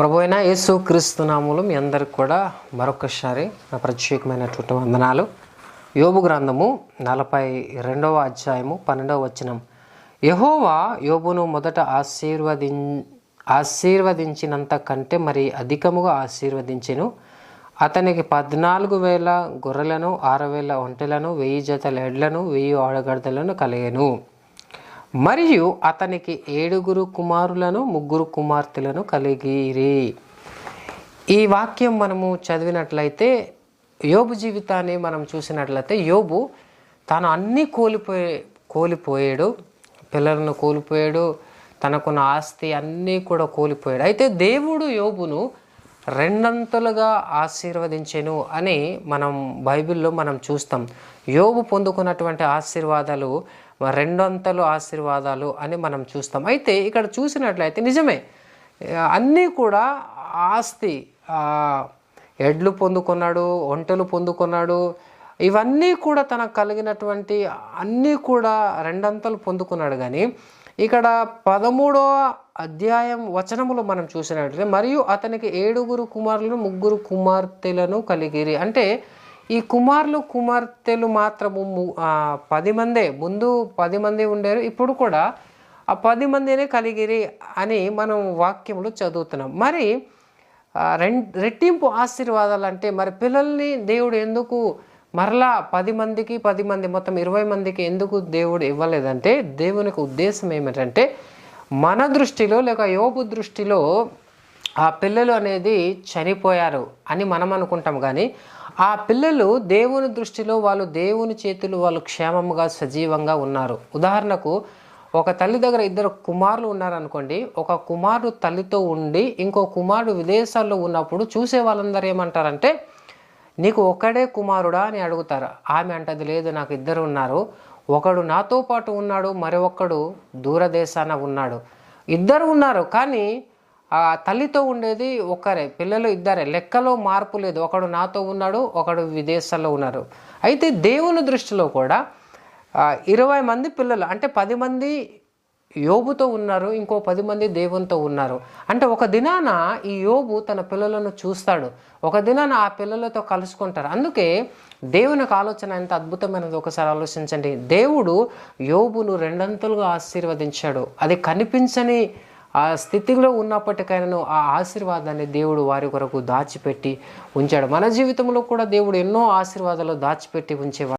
ప్రభు అయిన యేసు క్రీస్తునాములు మీ అందరికి కూడా మరొకసారి నా ప్రత్యేకమైనటువంటి వందనాలు. యోబు గ్రంథము నలభై రెండవ అధ్యాయము పన్నెండవ వచనం. యహోవా యోబును మొదట ఆశీర్వదిం ఆశీర్వదించినంత కంటే మరి అధికముగా ఆశీర్వదించెను. అతనికి పద్నాలుగు వేల గొర్రెలను ఆరు వేల ఒంటెలను వెయ్యి జతల ఎడ్లను వెయ్యి ఆడగడతలను కలిగెను. మరియు అతనికి ఏడుగురు కుమారులను ముగ్గురు కుమార్తెలను కలిగిరి. ఈ వాక్యం మనము చదివినట్లయితే యోబు జీవితాన్ని మనం చూసినట్లయితే యోబు తాను అన్నీ కోల్పోయే కోల్పోయాడు. పిల్లలను కోల్పోయాడు. తనకున్న ఆస్తి అన్నీ కూడా కోల్పోయాడు. అయితే దేవుడు యోబును రెండంతలుగా ఆశీర్వదించెను అని మనం బైబిల్లో మనం చూస్తాం. యోగు పొందుకున్నటువంటి ఆశీర్వాదాలు రెండంతలు ఆశీర్వాదాలు అని మనం చూస్తాం. అయితే ఇక్కడ చూసినట్లయితే నిజమే అన్నీ కూడా ఆస్తి ఎడ్లు పొందుకున్నాడు ఒంటెలు పొందుకున్నాడు ఇవన్నీ కూడా తనకు కలిగినటువంటి అన్నీ కూడా రెండంతలు పొందుకున్నాడు కానీ ఇక్కడ పదమూడవ అధ్యాయం వచనములో మనం చూసినట్లయితే మరియు అతనికి ఏడుగురు కుమారులను ముగ్గురు కుమార్తెలను కలిగిరి. అంటే ఈ కుమారులు కుమార్తెలు మాత్రము ము- పది మందే ముందు పది మంది ఉండేరు ఇప్పుడు కూడా ఆ పది మందినే కలిగిరి అని మనం వాక్యములు చదువుతున్నాం. మరి రెం రెట్టింపు ఆశీర్వాదాలు అంటే మరి పిల్లల్ని దేవుడు ఎందుకు మరలా పది మందికి పది మంది మొత్తం ఇరవై మందికి ఎందుకు దేవుడు ఇవ్వలేదంటే దేవునికి ఉద్దేశం ఏమిటంటే మన దృష్టిలో లేక యోబు దృష్టిలో ఆ పిల్లలు అనేది చనిపోయారు అని మనం అనుకుంటాం కానీ ఆ పిల్లలు దేవుని దృష్టిలో వాళ్ళు దేవుని చేతులు వాళ్ళు క్షేమంగా సజీవంగా ఉన్నారు. ఉదాహరణకు ఒక తల్లి దగ్గర ఇద్దరు కుమారులు ఉన్నారనుకోండి ఒక కుమారుడు తల్లితో ఉండి ఇంకో కుమారుడు విదేశాల్లో ఉన్నప్పుడు చూసే వాళ్ళందరూ ఏమంటారంటే నీకు ఒక్కడే కుమారుడా అని అడుగుతారు. ఆమె అంటది లేదు నాకు ఇద్దరు ఉన్నారు. ఒకడు నాతో పాటు ఉన్నాడు మరొకడు దూరదేశాన ఉన్నాడు. ఇద్దరు ఉన్నారు కానీ ఆ తల్లితో ఉండేది ఒక్కరే పిల్లలు ఇద్దరే. లెక్కలో మార్పు లేదు. ఒకడు నాతో ఉన్నాడు ఒకడు విదేశాల్లో ఉన్నారు. అయితే దేవుని దృష్టిలో కూడా ఇరవై మంది పిల్లలు అంటే పది మంది యోబుతో ఉన్నారు ఇంకో పది మంది దేవునితో ఉన్నారు. అంటే ఒక దినాన ఈ యోబు తన పిల్లలను చూస్తాడు. ఒక దినాన ఆ పిల్లలతో కలుసుకుంటారు. అందుకే దేవుని యొక్క ఆలోచన ఎంత అద్భుతమైనది ఒకసారి ఆలోచించండి. దేవుడు యోబును రెండంతలుగా ఆశీర్వదించాడు. అది కనిపించని ఆ స్థితిలో ఉన్నప్పటికైనా ఆ ఆశీర్వాదాన్ని దేవుడు వారి కొరకు దాచిపెట్టి ఉంచాడు. మన జీవితంలో కూడా దేవుడు ఎన్నో ఆశీర్వాదాలు దాచిపెట్టి ఉంచేవాడు.